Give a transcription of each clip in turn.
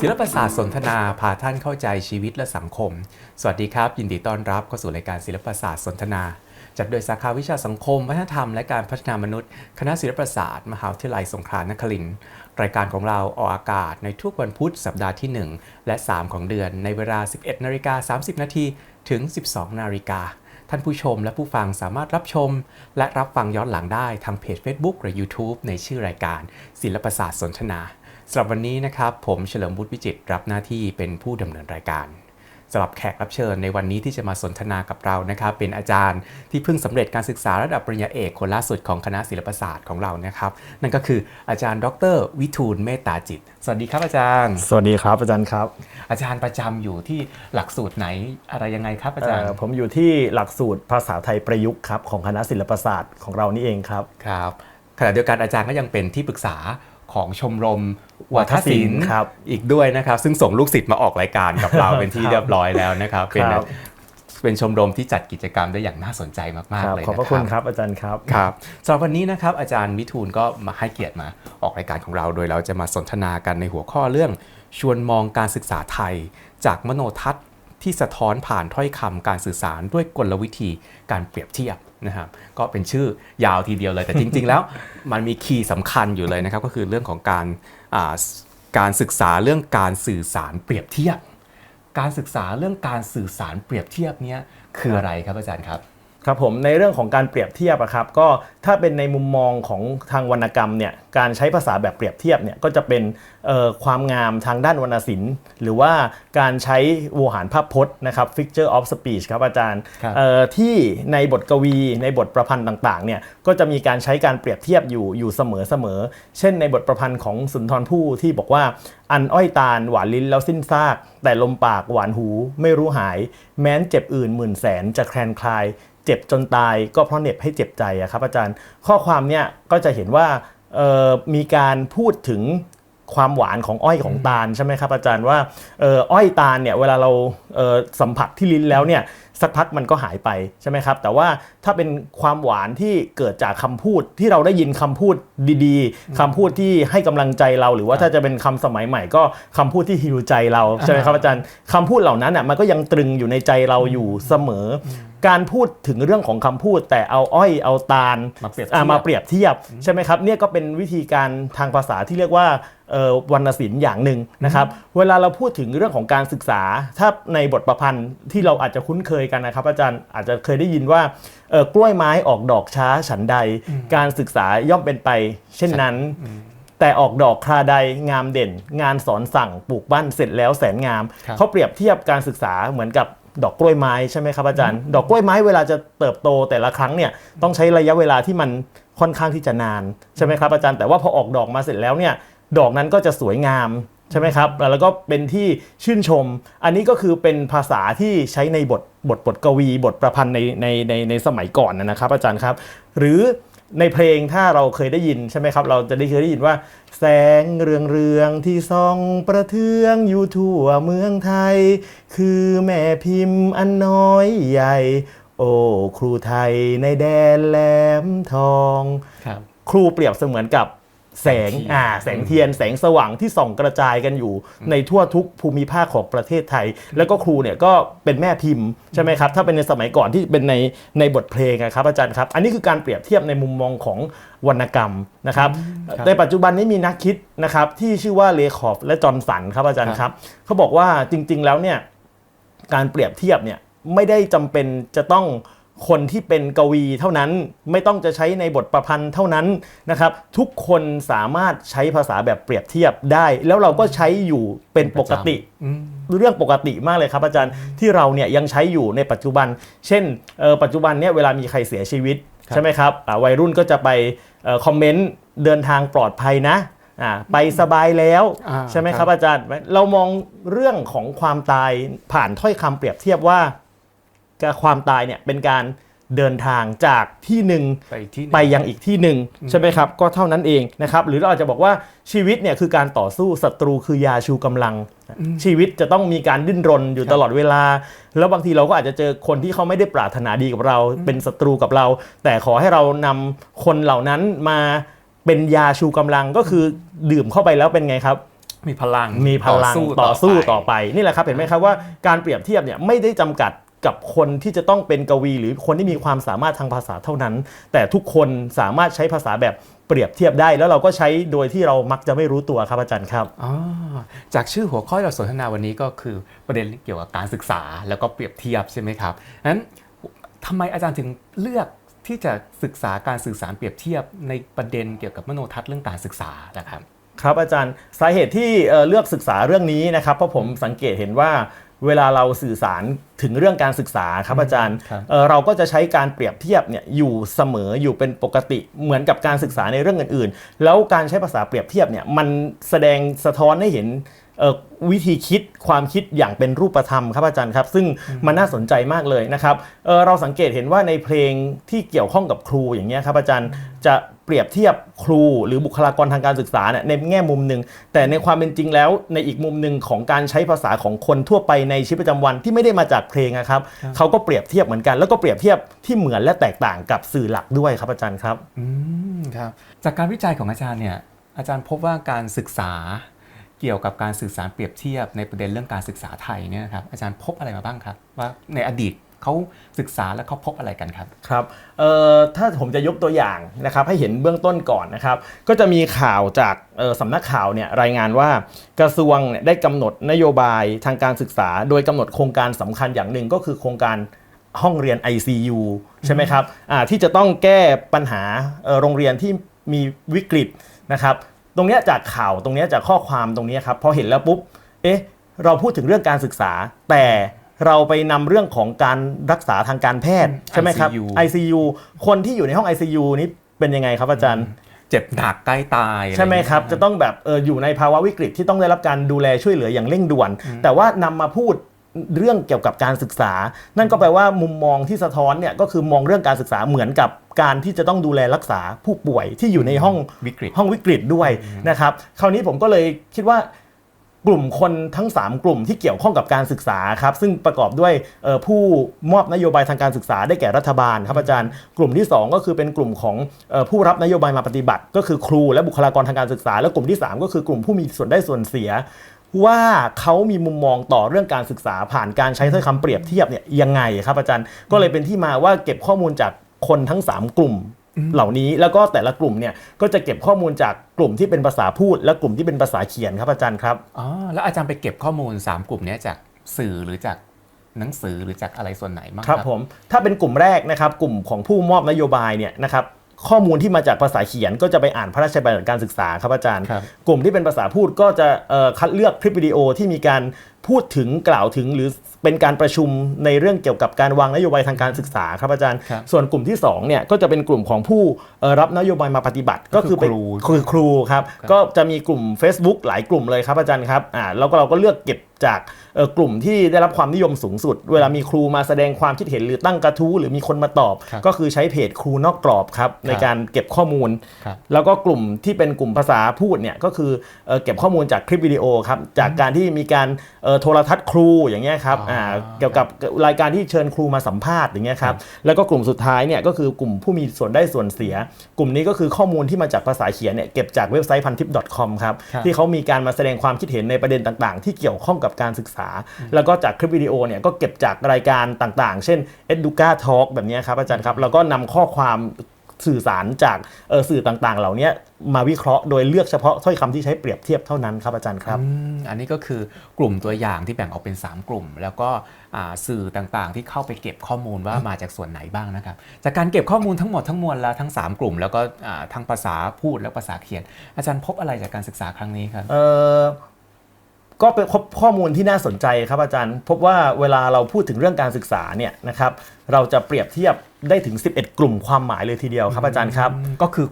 ศิลปศาสตร์สนทนาพาท่านเข้าใจชีวิตและสังคม สวัสดีครับ ยินดีต้อนรับเข้าสู่รายการศิลปศาสตร์สนทนา จัดโดยสาขาวิชาสังคม วัฒนธรรมและการพัฒนามนุษย์ คณะศิลปศาสตร์มหาวิทยาลัยสงขลานครินทร์รายการของเราออกอากาศในทุกวันพุธสัปดาห์ที่ 1 และ 3 ของเดือน ในเวลา 11นาฬิกา30 นาทีถึง 12นาฬิกาท่านผู้ชมและผู้ฟังสามารถรับชม และรับฟังย้อนหลังได้ทางเพจ Facebook หรือ YouTube ในชื่อรายการ ศิลปศาสตร์สนทนา สำหรับวันนี้นะครับผมเฉลิมบุตรวิจิตรรับหน้าที่เป็นผู้ดำเนินรายการสำหรับแขกรับเชิญในวันนี้ที่จะมาสนทนากับเรานะครับ เป็นอาจารย์ที่เพิ่งสำเร็จการศึกษาระดับปริญญาเอกคนล่าสุดของคณะศิลปศาสตร์ของเรานะครับ นั่นก็คืออาจารย์ ดร วิทูลเมตตาจิต สวัสดีครับอาจารย์ สวัสดีครับอาจารย์ครับ อาจารย์ประจำอยู่ที่หลักสูตรไหนอะไรยังไงครับอาจารย์เอ่อผมอยู่ที่หลักสูตรภาษาไทยประยุกต์ครับของคณะศิลปศาสตร์ของเรานี่เองครับครับขณะเดียวกันอาจารย์ก็ยังเป็นที่ปรึกษา ของชมรมวัฒนศิลป์ครับอีกด้วยนะครับ ซึ่งส่งลูกศิษย์มาออกรายการกับเราเป็นที่ครับเรียบร้อยแล้วนะครับ เป็นครับเป็นชมรมที่จัดกิจกรรมได้อย่างน่าสนใจมากคๆรับเลยขอบนะพระคคุณรับครับอาจารย์ครับครับสำหรับวันนี้นะครับอาจารย์วิทูลก็มาให้เกียรติมาออกรายการของเรา โดยเราจะมาสนทนากันในหัวข้อเรื่องชวนมองการศึกษาไทย จากมโนทัศน์ ที่สะท้อนผ่านถ้อยคำการสื่อสารด้วยกลวิธีการเปรียบเทียบนะครับก็เป็นชื่อยาวทีเดียวเลยแต่จริง ๆ แล้วมันมีคีย์สำคัญอยู่เลยนะครับ ก็คือเรื่องของการการศึกษาเรื่องการสื่อสารเปรียบเทียบ การศึกษาเรื่องการสื่อสารเปรียบเทียบเนี้ยคืออะไรครับอาจารย์ครับ ครับผมในเรื่องของการเปรียบเทียบอะครับก็ถ้าเป็นในมุมมองของทางวรรณกรรมเนี่ยการใช้ภาษาแบบเปรียบเทียบเนี่ยก็จะเป็นเอ่อความงามทางด้านวรรณศิลป์ หรือว่าการใช้โวหารภาพพจน์นะครับ figure of speech ครับอาจารย์ครับเอ่อที่ในบทกวีในบทประพันธ์ต่างๆเนี่ยก็จะมีการใช้การเปรียบเทียบอยู่อยู่เสมอๆเช่นในบทประพันธ์ของสุนทรภู่ที่บอกว่าอันอ้อยตาลหวานลิ้นแล้วสิ้นซาก แต่ลมปากหวานหูไม่รู้หาย แม้นเจ็บอื่นหมื่นแสนจะแคลนคลาย เจ็บจนตายก็เพราะเน็บให้เจ็บใจอะครับอาจารย์ข้อความเนี่ยก็จะเห็นว่ามีการพูดถึงความหวานของอ้อยของตาลใช่ไหมครับอาจารย์ว่าอ้อยตาลเนี่ยเวลาเราเสัมผัสที่ลิ้นแล้วเนี่ยสักพักมันก็หายไปใช่ไหมครับ แต่ว่าถ้าเป็นความหวานที่เกิดจากคำพูดที่เราได้ยินคำพูดดีๆคำพูดที่ให้กำลังใจเรา หรือว่าถ้าจะเป็นคำสมัยใหม่ก็คำพูดที่ฮิวใจเราใช่ไหมครับอาจารย์คำพูดเหล่านั้นอะมันก็ยังตรึงอยู่ในใจเราอยู่เสมอ การพูดถึงเรื่องของคำพูด แต่เอาอ้อยเอาตาลมาเปรียบเทียบ อ่ามาเปรียบเทียบใช่ไหมครับเนี่ยก็เป็นวิธีการทางภาษาที่เรียกว่าเอ่อวรรณศิลป์อย่างหนึ่งนะครับเวลาเราพูดถึงเรื่องของการศึกษา ถ้าในบทประพันธ์ที่เราอาจจะคุ้นเคยกันนะครับ อาจารย์อาจจะเคยได้ยินว่าเอ่อกล้วยไม้ออกดอกช้าฉันใด การศึกษาย่อมเป็นไป เช่นนั้น แต่ออกดอกคราใดงามเด่น งานสอนสั่งปลูกบ้านเสร็จแล้วแสนงามครับ เขาเปรียบเทียบการศึกษาเหมือนกับ ดอกกล้วยไม้ใช่ไหมครับอาจารย์ ดอกกล้วยไม้เวลาจะเติบโตแต่ละครั้งเนี่ยต้องใช้ระยะเวลาที่มันค่อนข้างที่จะนานใช่ไหมครับอาจารย์แต่ว่าพอออกดอกมาเสร็จแล้วเนี่ยดอกนั้นก็จะสวยงามใช่ไหมครับ แล้วก็เป็นที่ชื่นชม อันนี้ก็คือเป็นภาษาที่ใช้ในบทบทบทกวี บทประพันธ์ในในในในสมัยก่อนนะครับ อาจารย์ครับ หรือ ในเพลงถ้าเราเคยได้ยินใช่ไหมครับ เราจะได้เคยได้ยินว่า แสงเรืองเรืองๆที่ส่องประเทืองอยู่ทั่วเมืองไทย คือแม่พิมพ์อันน้อยใหญ่ โอ้ครูไทยในแดนแหลมทอง ครับ ครูเปรียบเสมือนกับ แสงแสงเทียนอ่าแสงเทียนแสงสว่างที่ส่องกระจายกันอยู่ ในทั่วทุกภูมิภาคของประเทศไทย แล้วก็ครูเนี่ยก็เป็นแม่พิมพ์ใช่ไหมครับถ้าเป็นในสมัยก่อนที่เป็นในในบทเพลงอะครับอาจารย์ครับอันนี้คือการเปรียบเทียบในมุมมองของวรรณกรรมนะครับครับในปัจจุบันนี้มีนักคิดนะครับที่ชื่อว่าเลคอฟและจอห์นสันครับอาจารย์ครับเขาบอกว่าจริง ๆ แล้วเนี่ยการเปรียบเทียบเนี่ยไม่ได้จำเป็นจะต้อง คนที่เป็นกวีเท่านั้นไม่ต้องจะใช้ในบทประพันธ์เท่านั้นนะครับ ทุกคนสามารถใช้ภาษาแบบเปรียบเทียบได้ แล้วเราก็ใช้อยู่เป็นปกติอืมเรื่องปกติมากเลยครับ อาจารย์ที่เราเนี่ยยังใช้อยู่ในปัจจุบัน เช่นเอ่อปัจจุบันเนี่ยเวลามีใครเสียชีวิตครับใช่ไหมครับอ่าวัยรุ่นก็จะไปเอ่อคอมเมนต์เดินทางปลอดภัยนะอ่าไปสบายแล้วอ่าใช่ไหมคครัรับบอาจารย์เรามองเรื่องของความตายผ่านถ้อยคำเปรียบเทียบว่า การความตายเนี่ยเป็นการเดินทางจากที่หนึ่งไปอีกที่หนึ่ง ไปยังอีกที่หนึ่งใช่ไหมครับ ก็เท่านั้นเองนะครับ หรือเราอาจจะบอกว่าชีวิตเนี่ยคือการต่อสู้ศัตรูคือยาชูกำลัง ชีวิตจะต้องมีการดิ้นรนอยู่ตลอดเวลา แล้วบางทีเราก็อาจจะเจอคนที่เขาไม่ได้ปรารถนาดีกับเรา เป็นศัตรูกับเรา แต่ขอให้เรานำคนเหล่านั้นมาเป็นยาชูกำลังก็คือดื่มเข้าไปแล้วเป็นไงครับ มีพลังมีพลังต่ต่ออสู้สู้ต่ต่ออไปไปนี่แหละครับเห็นไหมครับว่าการเปรียบเทียบเนี่ยไม่ได้จำกัด กับคนที่จะต้องเป็นกวี หรือคนที่มีความสามารถทางภาษาเท่านั้น แต่ทุกคนสามารถใช้ภาษาแบบเปรียบเทียบได้ แล้วเราก็ใช้โดยที่เรามักจะไม่รู้ตัวครับอาจารย์ครับอ๋อจากชื่อหัวข้อที่เราสนทนาวันนี้ก็คือประเด็นเกี่ยวกับการศึกษาแล้วก็เปรียบเทียบใช่ไหมครับนั้นทำไมอาจารย์ถึงเลือกที่จะศึกษาการสื่อสารเปรียบเทียบในประเด็นเกี่ยวกับมโนทัศน์เรื่องการศึกษานะครับครับอาจารย์สาเหตุที่เอ่อเลือกศึกษาเรื่องนี้นะครับเพราะผมสังเกตเห็นว่า เวลาเราสื่อสารถึงเรื่องการศึกษาครับอาจารย์ครับเอ่อเราก็จะใช้การเปรียบเทียบเนี่ยอยู่เสมออยู่เป็นปกติเหมือนกับการศึกษาในเรื่องอื่น ๆ แล้วการใช้ภาษาเปรียบเทียบเนี่ยมันแสดงสะท้อนให้เห็นเอ่อ วิธีคิดความคิดอย่างเป็นรูปธรรมครับอาจารย์ครับ ซึ่งมันน่าสนใจมากเลยนะครับเอ่อเราสังเกตเห็นว่าในเพลงที่เกี่ยวข้องกับครูอย่างเงี้ยครับอาจารย์จะเปรียบเทียบครูหรือบุคลากรทางการศึกษาเนี่ยในแง่มุมหนึ่งแต่ในความเป็นจริงแล้วในอีกมุมหนึ่งของการใช้ภาษาของคนทั่วไปในชีวิตประจำวันที่ไม่ได้มาจากเพลงนะครับเขาก็เปรียบเทียบเหมือนกัน แล้วก็เปรียบเทียบที่เหมือนและแตกต่างกับสื่อหลักด้วยครับอาจารย์ครับอืมครับจากการวิจัยของอาจารย์เนี่ยอาจารย์พบว่าการศึกษาเกี่ยวกับการสื่อสารเปรียบเทียบในประเด็นเรื่องการศึกษาไทยเนี่ยนะครับอาจารย์พบอะไรมาบ้างครับว่าในอดีตเขาศึกษาแล้วเขาพบอะไรกันครับครับถ้าผมจะยกตัวอย่างนะครับให้เห็นเบื้องต้นก่อนนะครับ ก็จะมีข่าวจากสำนักข่าวเนี่ยรายงานว่ากระทรวงเนี่ยได้กำหนดนโยบายทางการศึกษา โดยกำหนดโครงการสำคัญอย่างหนึ่งก็คือโครงการห้องเรียน ICU ใช่ไหมครับที่จะต้องแก้ปัญหาโรงเรียนที่มีวิกฤตนะครับ ตรงเนี้ยจากข่าวตรงเนี้ยจากข้อความตรงเนี้ยครับพอเห็นแล้วปุ๊บเอ๊ะเราพูดถึงเรื่องการศึกษา แต่เราไปนำเรื่องของการรักษาทางการแพทย์ใช่ไหมครับ ICU ICU คนที่อยู่ในห้อง ICU นี้เป็นยังไงครับอาจารย์ เจ็บหนักใกล้ตายอะใช่ไหมอย่างเงี้ย ครับ จะต้องแบบเอออยู่ในภาวะวิกฤตที่ต้องได้รับการดูแลช่วยเหลืออย่างเร่งด่วน แต่ว่านำมาพูด เรื่องเกี่ยวกับการศึกษา นั่นก็แปลว่ามุมมองที่สะท้อนเนี่ยก็คือมองเรื่องการศึกษาเหมือนกับการที่จะต้องดูแลรักษาผู้ป่วยที่อยู่ในห้องวิกฤตห้องวิกฤตด้วยนะครับ คราวนี้ผมก็เลยคิดว่ากลุ่มคนทั้ง 3 กลุ่มที่เกี่ยวข้องกับการศึกษาครับซึ่งประกอบด้วยเอ่อผู้มอบนโยบายทางการศึกษาได้แก่รัฐบาลครับอาจารย์กลุ่มที่ 2 ก็คือเป็นกลุ่มของเอ่อผู้รับนโยบายมาปฏิบัติ ก็คือครูและบุคลากรทางการศึกษา และกลุ่มที่ 3 ก็คือกลุ่มผู้มีส่วนได้ส่วนเสีย ว่าเขามีมุมมองต่อเรื่องการศึกษาผ่านการใช้ถ้อยคำเปรียบเทียบเนี่ยยังไงครับอาจารย์ก็เลยเป็นที่มาว่าเก็บข้อมูลจากคนทั้ง 3 กลุ่มเหล่านี้แล้วก็แต่ละกลุ่มเนี่ยก็จะเก็บข้อมูลจากกลุ่มที่เป็นภาษาพูด และกลุ่มที่เป็นภาษาเขียนครับอาจารย์ครับอ๋อแล้วอาจารย์ไปเก็บข้อมูล 3 กลุ่มเนี้ยจากสื่อหรือจากหนังสือหรือจากอะไรส่วนไหนบ้างครับผมถ้าเป็นกลุ่มแรกนะครับกลุ่มของผู้มอบนโยบายเนี่ยนะครับ ข้อมูลที่มาจากภาษาเขียนก็จะไปอ่านพระราชบัญญัติการศึกษาครับอาจารย์ครับกลุ่มที่เป็นภาษาพูดก็จะเอ่อคัดเลือกคลิปวิดีโอที่มีการ พูดถึงกล่าวถึงหรือเป็นการประชุมในเรื่องเกี่ยวกับการวางนโยบายทางการศึกษาครับอาจารย์ครับส่วนกลุ่มที่2เนี่ยก็จะเป็นกลุ่มของผู้เอ่อรับนโยบายมาปฏิบัติก็ก็คืคืออเป็นครูคือครูครับครับก็จะมีกลุ่ม Facebook หลายกลุ่มเลยครับอาจารย์ครับอ่าแล้วก็เราก็เลือกเก็บจากเอ่อกลุ่มที่ได้รับความนิยมสูงสุด เวลามีครูมาแสดงความคิดเห็นหรือตั้งกระทู้หรือมีคนมาตอบครับก็คือใช้เพจครูนอกกรอบครับในการเก็บข้อมูลครับแล้วก็กลุ่มที่เป็นกลุ่มภาษาพูดเนี่ยก็คือเอ่อเก็บข้อมูลจากคลิปวิดีโอครับจากการที่มีการเอ่อโทรทัศน์ครูอย่างเงี้ยครับอ๋ออ่าเกี่ยวกับรายการที่เชิญครูมาสัมภาษณ์อย่างเงี้ยครับแล้วก็กลุ่มสุดท้ายเนี่ยก็คือกลุ่มผู้มีส่วนได้ส่วนเสีย กลุ่มนี้ก็คือข้อมูลที่มาจากภาษาเขียนเนี่ยเก็บจากเว็บไซต์พันทิป .com ครับครับที่เขามีการมาแสดงความคิดเห็นในประเด็นต่างๆ ที่เกี่ยวข้องกับการศึกษา แล้วก็จากคลิปวิดีโอเนี่ยก็เก็บจากรายการต่างๆ เช่น Educa Talk แบบเนี้ยครับอาจารย์ครับแล้วก็นำข้อความ สื่อสารจากเอ่อสื่อต่างๆ เหล่านี้มาวิเคราะห์โดยเลือกเฉพาะถ้อยคำที่ใช้เปรียบเทียบเท่านั้นครับอาจารย์ครับอืมอันนี้ก็คือกลุ่มตัวอย่างที่แบ่งออกเป็น 3 กลุ่ม แล้วก็อ่าสื่อต่างๆ ที่เข้าไปเก็บข้อมูลว่ามาจากส่วนไหนบ้างนะครับจากการเก็บข้อมูลทั้งหมดทั้งมวลแล้วทั้ง 3 กลุ่ม แล้วก็อ่าทั้งภาษาพูดและภาษาเขียน อาจารย์พบอะไรจากการศึกษาครั้งนี้ครับเอ่อ ก็เป็นข้อข้อมูลที่น่าสนใจครับอาจารย์ พบว่าเวลาเราพูดถึงเรื่องการศึกษาเนี่ยนะครับเราจะเปรียบเทียบได้ถึง 11 กลุ่มความหมายเลยทีเดียวครับอาจารย์ครับ ก็คือ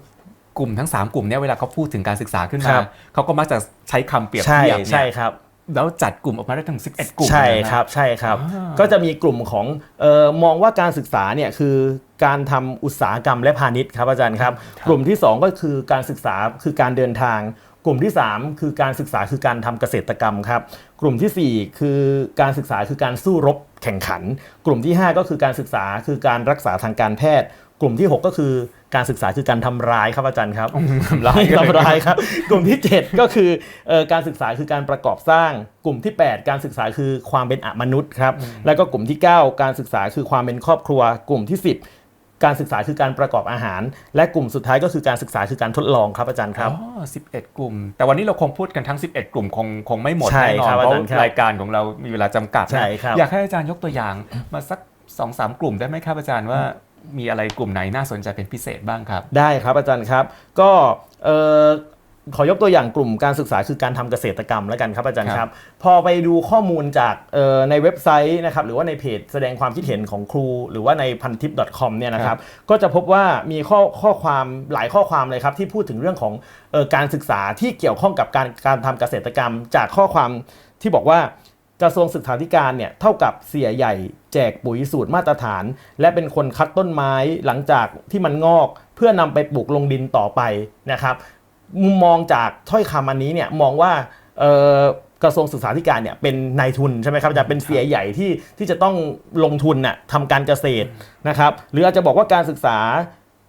กลุ่มทั้ง 3 กลุ่มเนี้เวลาเขาพูดถึงการศึกษาขึ้นคมารับเขาก็มักจะใช้คำเปรียบใช่เทียบเนี่ยใช่ครับแล้วจัดกลุ่มออกมาได้ถึง 11 กลุ่มใช่เลยนะครับใช่ครับอ่าก็จะมีกลุ่มของเออมองว่าการศึกษาเนี่ยคือการทำอุตสาหกรรมและพาณิชย์ครับอาจารย์ครับ กลุ่มที่ 2 ก็คือการศึกษาคือการเดินทาง กลุ่มที่ 3 คือการศึกษาคือการทำเกษตรกรรมครับ กลุ่มทีสี่ 4 คือการศึกษาคือการสู้รบแข่งขัน กลุ่มที่ 5 ก็คือการศึกษาคือการรักษาทางการแพทย์ กลุ่มที่ 6 ก็คือการศึกษาคือการทำร้ายครับอาจารย์ครับทำร้ายกันเลยทำร้ายครับ กลุ่มที่ 7 ก็คือเอ่อการศึกษาคือการประกอบสร้าง กลุ่มที่ 8 การศึกษาคือความเป็นอมนุษย์ครับแล้วก็กลุ่มที่ 9 การศึกษาคือความเป็นครอบครัว กลุ่มที่ 10 การศึกษาคือการประกอบอาหาร และกลุ่มสุดท้ายก็คือการศึกษาคือการทดลองครับอาจารย์ครับอ๋อ11 กลุ่ม แต่วันนี้เราคงพูดกันทั้ง 11 กลุ่มคงคงไม่หมดใช่แน่นอนครับเพอาราะจารย์ครับรายการของเรามีเวลาจำกัดนะใช่ครับอยากให้อาจารย์ยกตัวอย่างมาสัก2อสกลุ่มได้ไหมครับอาจารย์ว่ามีอะไรกลุ่มไหนน่าสนใจเป็นพิเศษบ้างครับ ได้ครับอาจารย์ครับ ก็เอ่อ ขอยกตัวอย่างกลุ่มการศึกษาคือการทำเกษตรกรรมแล้วกันครับอาจารย์คครัรับบพอไปดูข้อมูลจากเอ่อในเว็บไซต์นะครับหรือว่าในเพจแสดงความคิดเห็นของครู หรือว่าในพันทิป .com เนี่ยนะครับก็จะพบว่ามีข้อข้อความหลายข้อความเลยครับที่พูดถึงเรื่องของเออการศึกษาที่เกี่ยวข้องกับการการทำเกษตรกรรม จากข้อความที่บอกว่ากระทรวงศึกษาธิการเนี่ยเท่ากับเสียใหญ่แจกปุ๋ยสูตรมาตรฐาน และเป็นคนคัดต้นไม้หลังจากที่มันงอก เพื่อนำไปปลูกลงดินต่อไปนะครับ มุมมองจากถ้อยคำอันนี้เนี่ยมองว่าเอ่อกระทรวงศึกษาธิการเนี่ยเป็นนายทุนใช่ไหมครับอาจะเป็นเสียใหญ่ที่ที่จะต้องลงทุนน่ะทำการเกษตรนะครับ หรืออาจจะบอกว่าการศึกษา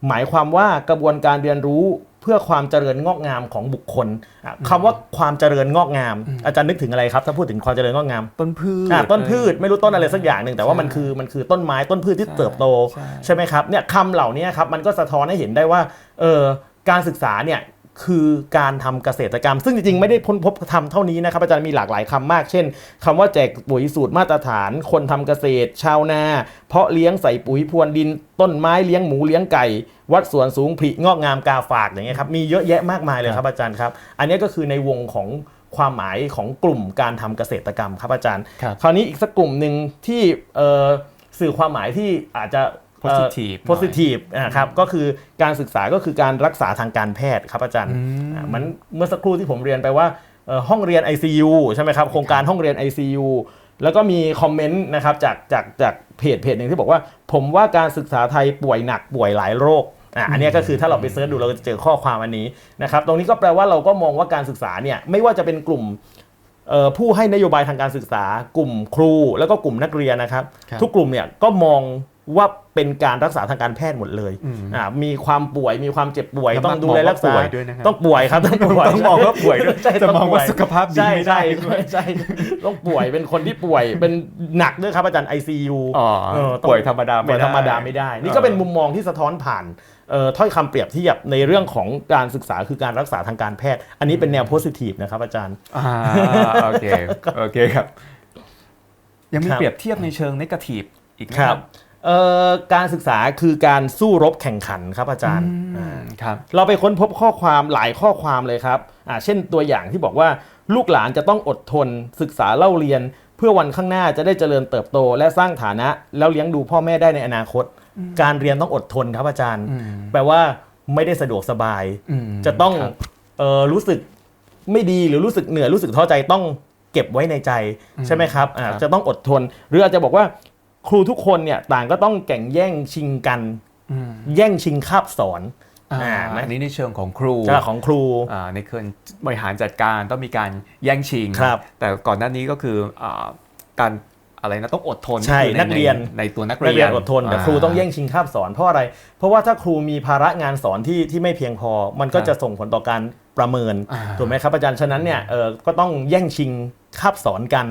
หมายความว่ากระบวนการเรียนรู้เพื่อความเจริญงอกงามของบุคคลอะคำว่าความเจริญงอกงาม อาจารย์นึกถึงอะไรครับ ถ้าพูดถึงความเจริญงอกงาม ต้นพืชอะต้นพืชไม่รู้ต้นอะไรสักอย่างหนึ่งแต่ว่ามันคือมันคือต้นไม้ต้นพืชที่เติบโตใช่ใช่ไหมครับเนี่ยคำเหล่านี้ครับมันก็สะท้อนให้เห็นได้ว่าเออการศึกษาเนี่ย คือการทำเกษตรกรรม ซึ่งจริงๆ ไม่ได้พ้นพบทำเท่านี้นะครับอาจารย์มีหลากหลายคำมาก เช่นคำว่าแจกปุ๋ยสูตรมาตรฐาน คนทำเกษตร ชาวนา เพาะเลี้ยงใส่ปุ๋ยพรวนดิน ต้นไม้เลี้ยงหมูเลี้ยงไก่ วัดสวนสูงผลิงอกงามกาฝากอย่างเงี้ยครับมีเยอะแยะมากมายเลยครับอาจารย์ครับ อันนี้ก็คือในวงของความหมายของกลุ่มการทำเกษตรกรรมครับอาจารย์ครับคราวนี้อีกสักกลุ่มหนึ่งที่เอ่อสื่อความหมายที่อาจจะ Positive หน่อย positive นะครับก็คือการศึกษาก็คือการรักษาทางการแพทย์ครับอาจารย์อะมันเมื่อสักครู่ที่ผมเรียนไปว่าเอ่อห้องเรียน ICU ใช่ไหมครับโครงการห้องเรียน ICU แล้วก็มีคอมเมนต์นะครับจากจากจากเพจเพจหนึ่งที่บอกว่า ผมว่าการศึกษาไทยป่วยหนักป่วยหลายโรคอะอันเนี้ยก็คือถ้าเราไปเสิร์ชดูเราก็จะเจอข้อความอันนี้นะครับตรงนี้ก็แปลว่าเราก็มองว่าการศึกษาเนี่ยไม่ว่าจะเป็นกลุ่มเอ่อผู้ให้นโยบายทางการศึกษา กลุ่มครู แล้วก็กลุ่มนักเรียนนะครับ ครับ ทุกกลุ่มเนี่ยก็มอง ว่าเป็นการรักษาทางการแพทย์หมดเลยอ่ามีความป่วยมีความเจ็บป่วยแล้วต้องดูแลรักษามองว่าป่วยด้วยนะครับต้องป่วยครับต้องป่วยต้องมองว่าป่วยด้วยใช่จะมองว่าต้ป่ยสุขภาพดีใช่ไม่ได้ใช่ใช่ใช่ต้องป่วยเป็นคนที่ป่วยเป็นหนักด้วยครับอาจารย์ ICU อ๋อเออต้องป่วยธรรมดาป่วยธรรมดาไม่ได้ นี่ก็เป็นมุมมองที่สะท้อนผ่านเอ่อถ้อยคำเปรียบเทียบในเรื่องของการศึกษาคือการรักษาทางการแพทย์ อันนี้เป็นแนวโพสิทีฟนะครับอาจารย์อ่าโอเคโอเคครับ ยังมีครับเปรียบเทียบในเชิงนกาทีฟอีกไหมคครัรับบ เอ่อการศึกษาคือการสู้รบแข่งขันครับอาจารย์อือ่ามครับเราไปค้นพบข้อความหลายข้อความเลยครับอ่าเช่นตัวอย่างที่บอกว่าลูกหลานจะต้องอดทน ศึกษาเล่าเรียน เพื่อวันข้างหน้าจะได้เจริญเติบโต และสร้างฐานะ แล้วเลี้ยงดูพ่อแม่ได้ในอนาคต การเรียนต้องอดทนครับอาจารย์อืมแปลว่าไม่ได้สะดวกสบาย อืมจะต้องครับ เออรู้สึกไม่ดีหรือรู้สึกเหนื่อยรู้สึกท้อใจต้องเก็บไว้ในใจใช่ไหมครับอ่าครับ จะต้องอดทน หรืออาจจะบอกว่า ครูทุกคนเนี่ยต่างก็ต้องแข่งแย่งชิงกันอืมแย่งชิงคาบสอนอ่าอ่าไหมอันนี้ในเชิงของครูจ้าของครูอ่าในเชิงบริหารจัดการต้องมีการแย่งชิงครับแต่ก่อนหน้านี้ก็คืออ่าการอะไรนะต้องอดทนใช่คือในักเรียนในในตัวนักนักเรีเรียยนนอดทนแต่ครูต้องแย่งชิงคาบสอนเพราะอะไร เพราะว่าถ้าครูมีภาระงานสอนที่ที่ไม่เพียงพอ มันก็ครับจะส่งผลต่อการประเมินอ่าถูกไหมครับอาจารย์ฉะนั้นเนี่ยเออก็ต้องแย่งชิง คาบสอนกัน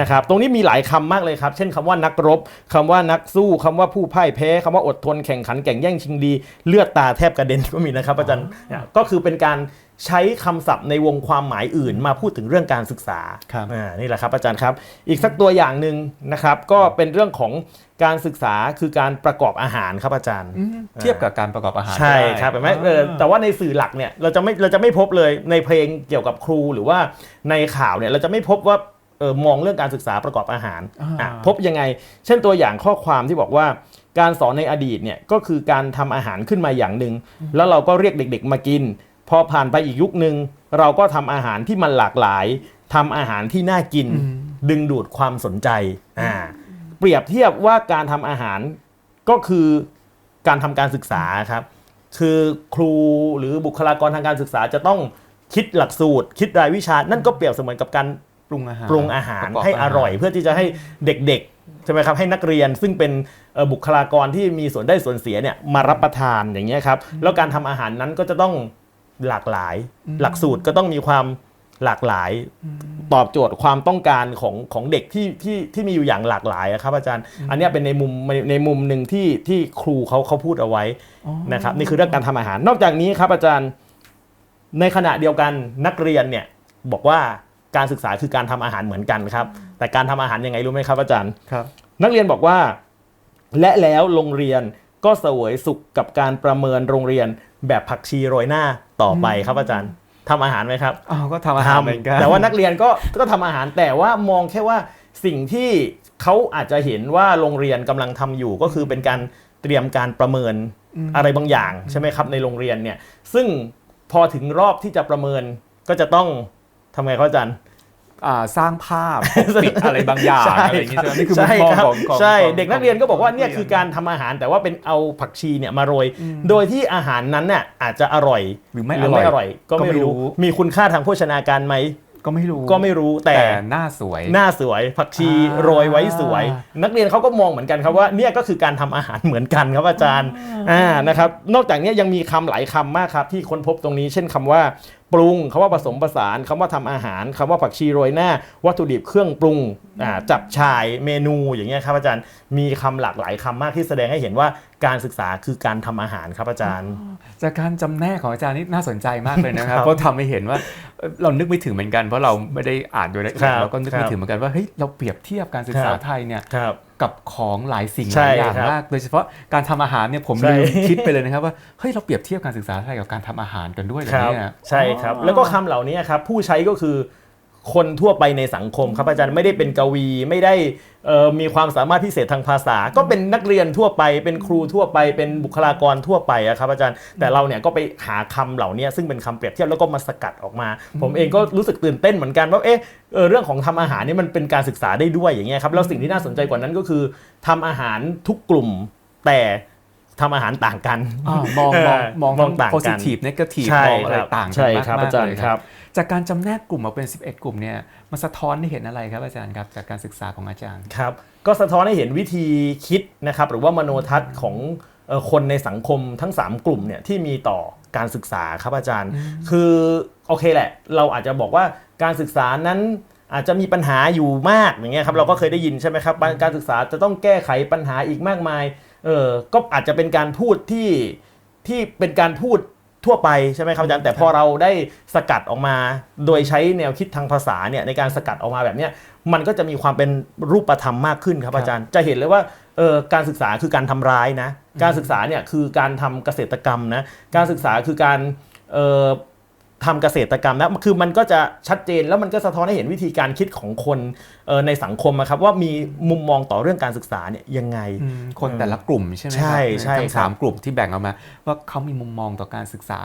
นะครับตรงนี้มีหลายคำมากเลยครับ เช่นคำว่านักรบคำว่านักสู้คำว่าผู้พ่ายแพ้คำว่าอดทนแข่งขันแข่งแย่งชิงดี เลือดตาแทบกระเด็นก็มีนะครับอาจารย์เนี่ยก็คือเป็นการ ใช้คำศัพท์ในวงความหมายอื่นมาพูดถึงเรื่องการศึกษาครับอ่านี่แหละครับอาจารย์ครับ อีกสักตัวอย่างหนึ่งนะครับ ก็เป็นเรื่องของการศึกษาคือการประกอบอาหารครับอาจารย์อืมเทียบกับการประกอบอาหารใช่ได้ครับเห็นไหมเออแต่ว่าในสื่อหลักเนี่ยเราจะไม่เราจะไม่พบเลยในเพลงเกี่ยวกับครูหรือว่าในข่าวเนี่ยเราจะไม่พบว่าเออมองเรื่องการศึกษาประกอบอาหารอ่าอะพบยังไง เช่นตัวอย่างข้อความที่บอกว่าการสอนในอดีตเนี่ยก็คือการทำอาหารขึ้นมาอย่างหนึ่งแล้วเราก็เรียกเด็ก ๆ มากิน พอผ่านไปอีกยุคหนึ่งเราก็ทำอาหารที่มันหลากหลายทำอาหารที่น่ากิน ดึงดูดความสนใจอ่าเปรียบเทียบว่าการทำอาหารก็คือการทำการศึกษาครับ คือครูหรือบุคลากรทางการศึกษาจะต้องคิดหลักสูตร คิดรายวิชา นั่นก็เปรียบเสมือนกับการปรุงอาหารปรุงอาหารประกบให้อร่อยาหาเพื่อที่จะให้เด็กๆใช่ไหมครับให้นักเรียนซึ่งเป็นเอ่อบุคลากรที่มีส่วนได้ส่วนเสียเนี่ยมารับประทานอย่างเงี้ยครับแล้วการทำอาหารนั้นก็จะต้อง หลากหลาย หลักสูตรก็ต้องมีความหลากหลายตอบโจทย์ความต้องการของของเด็กที่ที่ที่มีอยู่อย่างหลากหลายอะครับอาจารย์ อันเนี้ยเป็นในมุมในในมุมหนึ่งที่ที่ครูเขาเขาพูดเอาไว้นะครับนี่คือเรื่องการทำอาหาร นอกจากนี้ครับอาจารย์ในขณะเดียวกันนักเรียนเนี่ยบอกว่าการศึกษาคือการทำอาหารเหมือนกันครับ แต่การทำอาหารยังไงรู้ไหมครับอาจารย์ครับ นักเรียนบอกว่า และแล้วโรงเรียนก็เสวยสุขกับการประเมินโรงเรียนแบบผักชีโรยหน้า ต่อไปครับอาจารย์ทำอาหารไหมครับอ้าวก็ทำอาหารเหมือนกันแต่ว่านักเรียนก็ก็ทำอาหารแต่ว่ามองแค่ว่าสิ่งที่เขาอาจจะเห็นว่าโรงเรียนกำลังทำอยู่ก็คือเป็นการเตรียมการประเมินอะไรบางอย่างใช่ไหมครับในโรงเรียนเนี่ย ซึ่งพอถึงรอบที่จะประเมินก็จะต้องทำไงครับอาจารย์อ่า สร้างภาพปกปิดอะไรบางอย่างใช่อะไรอย่างงี้ใช่ไหมนี่คือมุมใช่มองครับของของใช่ของเด็กนักเรียนก็บอกว่าขงเนี่ยคือการทำอาหารแต่ว่าเป็นเอาผักชีเนี่ยมาโรย โดยที่อาหารนั้นน่ะอาจจะอร่อยหรือไม่หรือไม่อร่อย ก็ก็ไม่ไม่รู้รู้มีคุณค่าทางโภชนาการไหมก็ไม่รู้ก็ไม่รู้แต่แต่หน้าสวยหน้าสวยผักชีอ่าโรยไว้สวย นักเรียนเขาก็มองเหมือนกันครับว่าเนี่ยก็คือการทำอาหารเหมือนกันครับอาจารย์อ่านะครับนอกจากนี้ยังมีคำหลายคำมากครับที่ค้นพบตรงนี้ เช่นคำว่า ปรุงคำว่าผสมผสานคำว่าทำอาหารคำว่าผักชีโรยหน้า วัตถุดิบเครื่องปรุงอ่าจับชายเมนูอย่างเงี้ยครับอาจารย์มีคำหลากหลายคำมากที่แสดงให้เห็นว่าการศึกษาคือการทำอาหารครับอาจารย์ จากการจำแนกของอาจารย์นี่น่าสนใจมากเลยนะครัครับบเพราะทำให้เห็นว่าเอ่อเรานึกไม่ถึงเหมือนกันเพราะเราไม่ได้อ่านโดยละเอียดครับเราก็นึกไม่ครับถึงเหมือนกันว่าเฮ้ยเราเปรียบเทียบการศึกษาครับไทยเนี่ยครับ กับของหลายสิ่งหใช่ลายอย่างครับมาก โดยเฉพาะการทำอาหารเนี่ยผมใช่ลืมคิดไปเลยนะครับว่าเฮ้ยเราเปรียบเทียบการศึกษาไทยกับการทำอาหารกันด้วยเหรอครับเนี่ยใช่ครับ แล้วก็คำเหล่านี้ครับผู้ใช้ก็คือ คนทั่วไปในสังคมครับอาจารย์ไม่ได้เป็นกวีไม่ได้เอ่อมีความสามารถพิเศษทางภาษา ก็เป็นนักเรียนทั่วไป เป็นครูทั่วไป เป็นบุคลากรทั่วไปอะครับอาจารย์ แต่เราเนี่ยก็ไปหาคำเหล่านี้ซึ่งเป็นคำเปรียบเทียบแล้วก็มาสกัดออกมา ผมเองก็รู้สึกตื่นเต้นเหมือนกันว่าเอ๊ะเออเรื่องของทำอาหารนี่มันเป็นการศึกษาได้ด้วยอย่างเงี้ยครับแล้วสิ่งที่น่าสนใจกว่านั้นก็คือทำอาหารทุกกลุ่มแต่ทำอาหารต่างกันอ่ามองมองมองมองต่างกัน positive negative ใช่มองอะไรครับต่างกัใช่นมากครับมากอาจารย์เลยครับ จากการจำแนกกลุ่มออกเป็น 11 กลุ่มเนี่ยมันสะท้อนให้เห็นอะไรครับอาจารย์ครับจากการศึกษาของอาจารย์ครับ ก็สะท้อนให้เห็นวิธีคิดนะครับหรือว่ามโนทัศน์ของเอ่อคนในสังคมทั้ง 3 กลุ่มเนี่ยที่มีต่อการศึกษาครับอาจารย์ คือโอเคแหละ เราอาจจะบอกว่าการศึกษานั้นอาจจะมีปัญหาอยู่มากอย่างเงี้ยครับเราก็เคยได้ยินใช่ไหมครับการศึกษาจะต้องแก้ไขปัญหาอีกมากมายเออก็อาจจะเป็นการพูดที่ที่เป็นการพูด ทั่วไปใช่ไหมครับอาจารย์แต่พอเราได้สกัดออกมา โดยใช้แนวคิดทางภาษาเนี่ยในการสกัดออกมาแบบเนี้ยมันก็จะมีความเป็นรูปธรรมมากขึ้นครับครับอาจารย์จะเห็นเลยว่าเออการศึกษาคือการทำร้ายนะ การศึกษาเนี่ยคือการทำเกษตรกรรมนะการศึกษาคือการเอ่อ ทำเกษตรกรรมนะคือมันก็จะชัดเจนแล้วมันก็สะท้อนให้เห็นวิธีการคิดของคนเอ่อในสังคมอะครับว่ามีมุมมองต่อเรื่องการศึกษาเนี่ยยังไงอืมคนแต่ละกลุ่มใช่ไหมครัใช่ใช่ทั้งครับสามกลุ่มที่แบ่งออกมา ว่าเขามีมุมมองต่อการศึกษา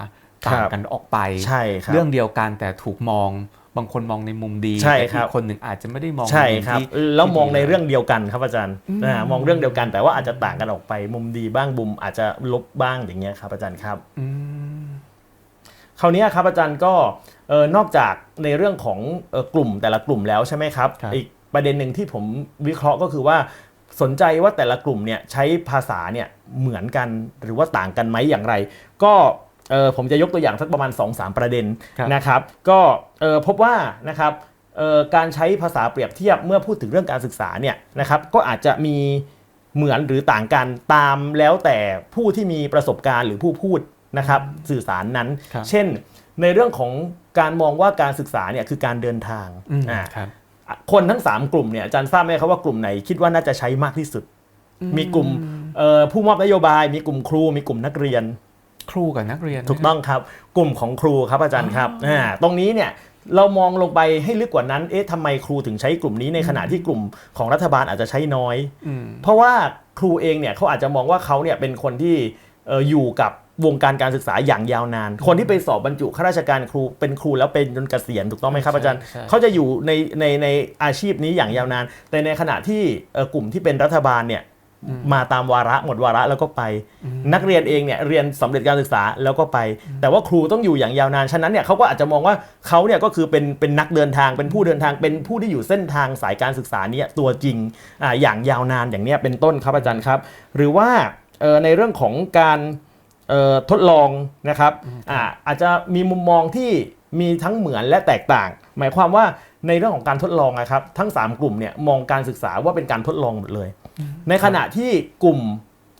ครับต่างกันออกไปใช่ครับเรื่องเดียวกันแต่ถูกมองบางคนมองในมุมดีใช่แต่ครัอีบกคนหนึ่งอาจจะไม่ได้มองใช่ในมุมครับที่แล้วมองในที่ดีเรื่องเดียวกันครับอาจารย์อ่ามองเรื่องเดียวกันแต่ว่าอาจจะต่างกันออกไปมุมดีบ้างมุมอาจจะลบบ้างอย่างเงี้ยครับอาจารย์ครับอืม คราวนี้ครับอาจารย์ก็เออนอกจากในเรื่องของเอ่อกลุ่มแต่ละกลุ่มแล้วใช่ไหมครับครับอีกประเด็นหนึ่งที่ผมวิเคราะห์ก็คือว่าสนใจว่าแต่ละกลุ่มเนี่ยใช้ภาษาเนี่ยเหมือนกันหรือว่าต่างกันไหมอย่างไร ก็เออผมจะยกตัวอย่างสักประมาณ 2-3 ประเด็นครับนะครับ ก็เออพบว่านะครับเอ่อการใช้ภาษาเปรียบเทียบเมื่อพูดถึงเรื่องการศึกษาเนี่ยนะครับก็อาจจะมีเหมือนหรือต่างกันตามแล้วแต่ผู้ที่มีประสบการณ์หรือผู้พูด นะครับสื่อสารนั้น ครับเช่น ในเรื่องของการมองว่าการศึกษาเนี่ยคือการเดินทางอืมอ่าครับ คนทั้ง 3 กลุ่มเนี่ยอาจารย์ทราบไหมครับว่ากลุ่มไหนคิดว่าน่าจะใช้มากที่สุด มีกลุ่มเอ่อผู้มอบนโยบาย มีกลุ่มครู มีกลุ่มนักเรียน ครูกับนักเรียน ถูกต้องครับกลุ่มของครูครับอาจารย์ครับอ่าตรงนี้เนี่ยเรามองลงไปให้ลึกกว่านั้น เอ๊ะทำไมครูถึงใช้กลุ่มนี้ในขณะที่กลุ่มของรัฐบาลอาจจะใช้น้อย อืม เพราะว่าครูเองเนี่ยเขาอาจจะมองว่าเขาเนี่ยเป็นคนที่เอ่ออยู่กับ วงการการศึกษาอย่างยาวนาน คนที่ไปสอบบรรจุข้าราชการครูเป็นครูแล้วเป็นจนเกษียณถูกต้องไหมครับใช่อาจารย์ใช่เขาจะอยู่ในในในอาชีพนี้อย่างยาวนาน แต่ในขณะที่เอ่อกลุ่มที่เป็นรัฐบาลเนี่ยมาตามวาระหมดวาระแล้วก็ไป นักเรียนเองเนี่ยเรียนสำเร็จการศึกษาแล้วก็ไป แต่ว่าครูต้องอยู่อย่างยาวนานฉะนั้นเนี่ยเขาก็อาจจะมองว่าเขาเนี่ยก็คือเป็นเป็นนักเดินทางเป็นผู้เดินทางเป็นผู้ที่อยู่เส้นทางสายการศึกษาเนี่ยตัวจริงอ่าอย่างยาวนานอย่างเนี้ยเป็นต้นครับอาจารย์ครับ หรือว่าเอ่อในเรื่องของการเอ่อ ทดลองนะครับอ่าอาจจะมีมุมมองที่มีทั้งเหมือนและแตกต่าง หมายความว่าในเรื่องของการทดลองนะครับทั้ง 3 กลุ่มเนี่ยมองการศึกษาว่าเป็นการทดลองหมดเลย ในขณะที่กลุ่ม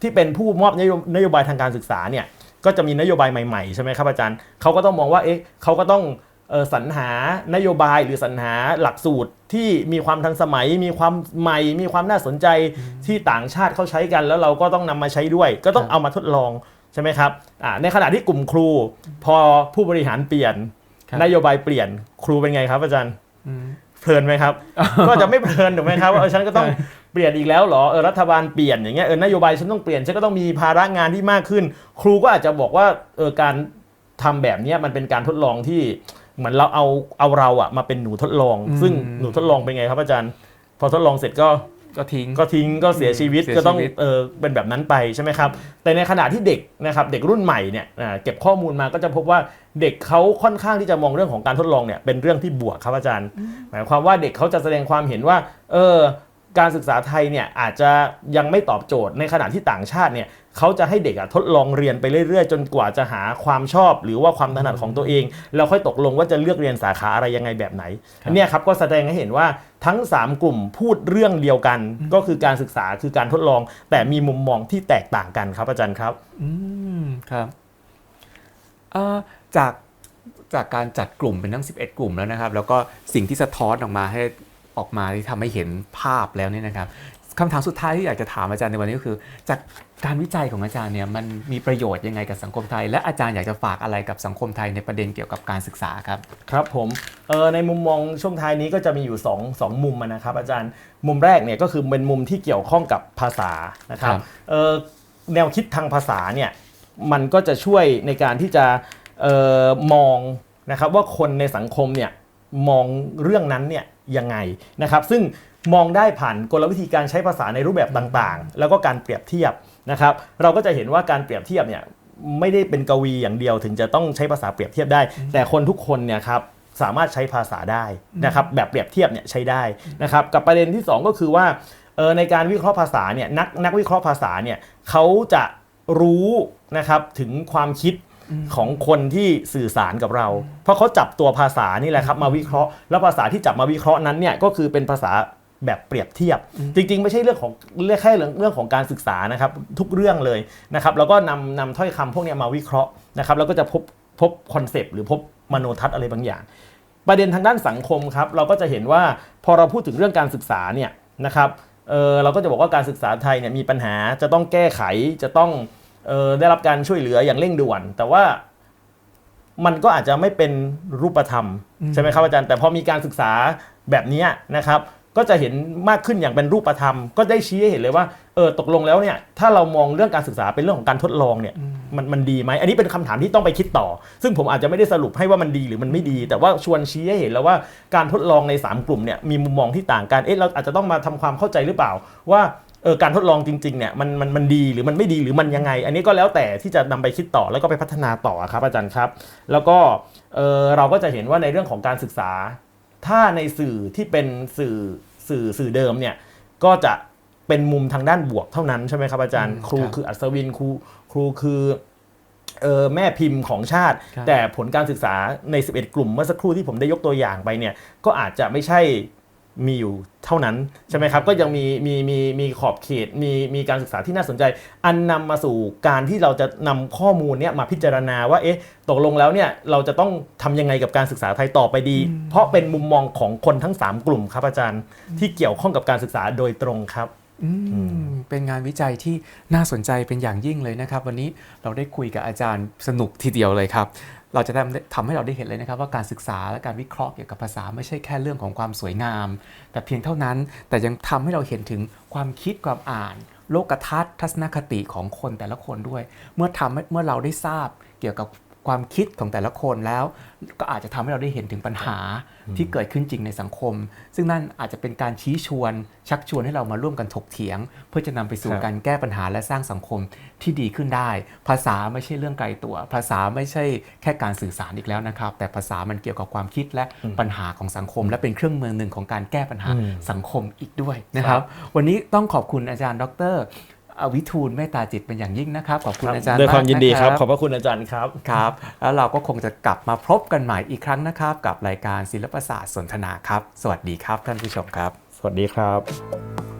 ที่เป็นผู้มอบนโยนโยบายทางการศึกษาเนี่ยก็จะมีนโยบายใหม่ๆใช่ไหมครับอาจารย์เขาก็ต้องมองว่าเอ๊ะเขาก็ต้องเอ่อสรรหานโยบายหรือสรรหาหลักสูตรที่มีความทันสมัย มีความใหม่ มีความน่าสนใจที่ต่างชาติเขาใช้กัน แล้วเราก็ต้องนำมาใช้ด้วย ก็ต้องเอามาทดลอง ใช่ไหมครับอ่าในขณะที่กลุ่มครู พอผู้บริหารเปลี่ยนครับนโยบายเปลี่ยนครูเป็นไงครับอาจารย์อืมเพลินไหมครับ ก็จะไม่เพลินถูกไหมครับว่าเออฉันก็ต้องเปลี่ยนอีกแล้วเหรอเออรัฐบาลเปลี่ยนอย่างเงี้ยเออนโยบายฉันต้องเปลี่ยนฉันก็ต้องมีภาระงานที่มากขึ้น ครูก็อาจจะบอกว่าเออการทำแบบเนี้ยมันเป็นการทดลองที่เหมือนเราเอาเอาเราอะมาเป็นหนูทดลองอืมซึ่งหนูทดลองเป็นไงครับอาจารย์ พอทดลองเสร็จก็ ก็ทิ้ง ก็ทิ้งก็เสียชีวิตเสียก็ต้องชีวิตเออเป็นแบบนั้นไปใช่ไหมครับ แต่ในขณะที่เด็กนะครับเด็กรุ่นใหม่เนี่ยอ่าเก็บข้อมูลมาก็จะพบว่าเด็กเขาค่อนข้างที่จะมองเรื่องของการทดลองเนี่ยเป็นเรื่องที่บวกครับอาจารย์ หมายความว่าเด็กเขาจะแสดงความเห็นว่าเออการศึกษาไทยเนี่ยอาจจะยังไม่ตอบโจทย์ในขณะที่ต่างชาติเนี่ย เขาจะให้เด็กอะทดลองเรียนไปเรื่อยๆ จนกว่าจะหาความชอบ หรือว่าความถนัดของตัวเอง แล้วค่อยตกลงว่าจะเลือกเรียนสาขาอะไรยังไงแบบไหนครับเนี่ยครับก็แสดงให้เห็นว่าทั้ง 3 กลุ่มพูดเรื่องเดียวกัน ก็คือการศึกษาคือการทดลอง แต่มีมุมมองที่แตกต่างกันครับอาจารย์ครับอืมครับเอ่อจากจากการจัดกลุ่มเป็นทั้ง 11 กลุ่มแล้วนะครับ แล้วก็สิ่งที่สะท้อนออกมาให้ออกมาที่ทำให้เห็นภาพแล้วเนี่ยนะครับ คำถามสุดท้ายที่อยากจะถามอาจารย์ในวันนี้ก็คือ จากการวิจัยของอาจารย์เนี่ยมันมีประโยชน์ยังไงกับสังคมไทย และอาจารย์อยากจะฝากอะไรกับสังคมไทยในประเด็นเกี่ยวกับการศึกษาครับ ครับผมเออในมุมมองช่วงท้ายนี้ก็จะมีอยู่2งมุมอะนะครับ อาจารย์มุมแรกเนี่ยก็คือเป็นมุมที่เกี่ยวข้องกับภาษานะครับครับเออแนวคิดทางภาษาเนี่ยมันก็จะช่วยในการที่จะเออมองนะครับว่าคนในสังคมเนี่ยมองเรื่องนั้นเนี่ย ยังไงนะครับซึ่งมองได้ผ่านกลวิธีการใช้ภาษาในรูปแบบต่างๆ แล้วก็การเปรียบเทียบนะครับเราก็จะเห็นว่าการเปรียบเทียบเนี่ยไม่ได้เป็นกวีอย่างเดียวถึงจะต้องใช้ภาษาเปรียบเทียบได้ แต่คนทุกคนเนี่ยครับสามารถใช้ภาษาได้นะครับแบบเปรียบเทียบเนี่ยใช้ได้นะครับกับประเด็นที่ 2 ก็คือว่าเออในการวิเคราะห์ภาษาเนี่ยนักนักวิเคราะห์ภาษาเนี่ยเขาจะรู้นะครับถึงความคิด ของคนที่สื่อสารกับเรา เพราะเขาจับตัวภาษานี่แหละครับมาวิเคราะห์ แล้วภาษาที่จับมาวิเคราะห์นั้นเนี่ยก็คือเป็นภาษาแบบเปรียบเทียบ จริง ๆ ไม่ใช่เรื่องของเรื่องแค่เรื่องเรื่องของการศึกษานะครับทุกเรื่องเลยนะครับแล้วก็นำนำถ้อยคำพวกเนี้ยมาวิเคราะห์นะครับแล้วก็จะพบพบคอนเซปต์หรือพบมโนทัศน์อะไรบางอย่าง ประเด็นทางด้านสังคมครับเราก็จะเห็นว่าพอเราพูดถึงเรื่องการศึกษาเนี่ยนะครับเออเราก็จะบอกว่าการศึกษาไทยเนี่ยมีปัญหาจะต้องแก้ไขจะต้องเออ ได้รับการช่วยเหลืออย่างเร่งด่วน แต่ว่ามันก็อาจจะไม่เป็นรูปธรรม ใช่ไหมครับอาจารย์ แต่พอมีการศึกษาแบบเนี้ยนะครับ ก็จะเห็นมากขึ้นอย่างเป็นรูปธรรม ก็ได้ชี้ให้เห็นเลยว่าเออตกลงแล้วเนี่ยถ้าเรามองเรื่องการศึกษาเป็นเรื่องของการทดลองเนี่ยมันมันดีไหมอันนี้เป็นคำถามที่ต้องไปคิดต่อ ซึ่งผมอาจจะไม่ได้สรุปให้ว่ามันดีหรือมันไม่ดี แต่ว่าชวนชี้ให้เห็นแล้วว่าการทดลองใน 3 กลุ่มเนี่ยมีมุมมองที่ต่างกันเอ๊ะเราอาจจะต้องมาทำความเข้าใจหรือเปล่าว่า เออการทดลองจริงๆเนี่ยมันมันมันดีหรือมันไม่ดีหรือมันยังไง อันนี้ก็แล้วแต่ที่จะนำไปคิดต่อแล้วก็ไปพัฒนาต่อครับอาจารย์ครับ แล้วก็เออเราก็จะเห็นว่าในเรื่องของการศึกษา ถ้าในสื่อที่เป็นสื่อสื่อสื่อเดิมเนี่ยก็จะเป็นมุมทางด้านบวกเท่านั้นใช่ไหมครับอาจารย์อืมครูครับคืออัศวินครูครูคือเออแม่พิมพ์ของชาติครับแต่ผลการศึกษาใน 11 กลุ่มเมื่อสักครู่ที่ผมได้ยกตัวอย่างไปเนี่ยก็อาจจะไม่ใช่ มีอยู่เท่านั้นใช่ไหมครับก็ยังมีมีมีมีขอบเขตมีมีการศึกษาที่น่าสนใจ อันนำมาสู่การที่เราจะนำข้อมูลเนี่ยมาพิจารณาว่าเอ๊ะตกลงแล้วเนี่ยเราจะต้องทำยังไงกับการศึกษาไทยต่อไปดี เพราะเป็นมุมมองของคนทั้ง 3 กลุ่มครับอาจารย์ที่เกี่ยวข้องกับการศึกษาโดยตรงครับอืมเป็นงานวิจัยที่น่าสนใจเป็นอย่างยิ่งเลยนะครับ วันนี้เราได้คุยกับอาจารย์สนุกทีเดียวเลยครับ เราจะทำทำให้เราได้เห็นเลยนะครับว่าการศึกษาและการวิเคราะห์เกี่ยวกับภาษาไม่ใช่แค่เรื่องของความสวยงาม แต่เพียงเท่านั้นแต่ยังทำให้เราเห็นถึงความคิดความอ่าน โลกทัศน์ทัศนคติของคนแต่ละคนด้วย เมื่อทำเมื่อเราได้ทราบเกี่ยวกับ ความคิดของแต่ละคนแล้ว ก็อาจจะทำให้เราได้เห็นถึงปัญหาที่เกิดขึ้นจริงในสังคม ซึ่งนั่นอาจจะเป็นการชี้ชวน ชักชวนให้เรามาร่วมกันถกเถียง เพื่อจะนำไปสู่ครับการแก้ปัญหาและสร้างสังคมที่ดีขึ้นได้ ภาษาไม่ใช่เรื่องไกลตัว ภาษาไม่ใช่แค่การสื่อสารอีกแล้วนะครับ แต่ภาษามันเกี่ยวกับความคิดและปัญหาของสังคม และเป็นเครื่องมือหนึ่งของการแก้ปัญหาอืมสังคมอีกด้วยนะครับ วันนี้ต้องขอบคุณอาจารย์ ดรอ วิทูลเมตตาจิตเป็นอย่างยิ่งนะครับ ขอบคุณอาจารย์ด้วยความยินดีครับมากะขอบพระคุณอาจารย์ครับครับ แล้วเราก็คงจะกลับมาพบกันใหม่อีกครั้งนะครับ กับรายการศิลปศาสตร์สนทนาครับ สวัสดีครับท่านผู้ชมครับ สวัสดีครับ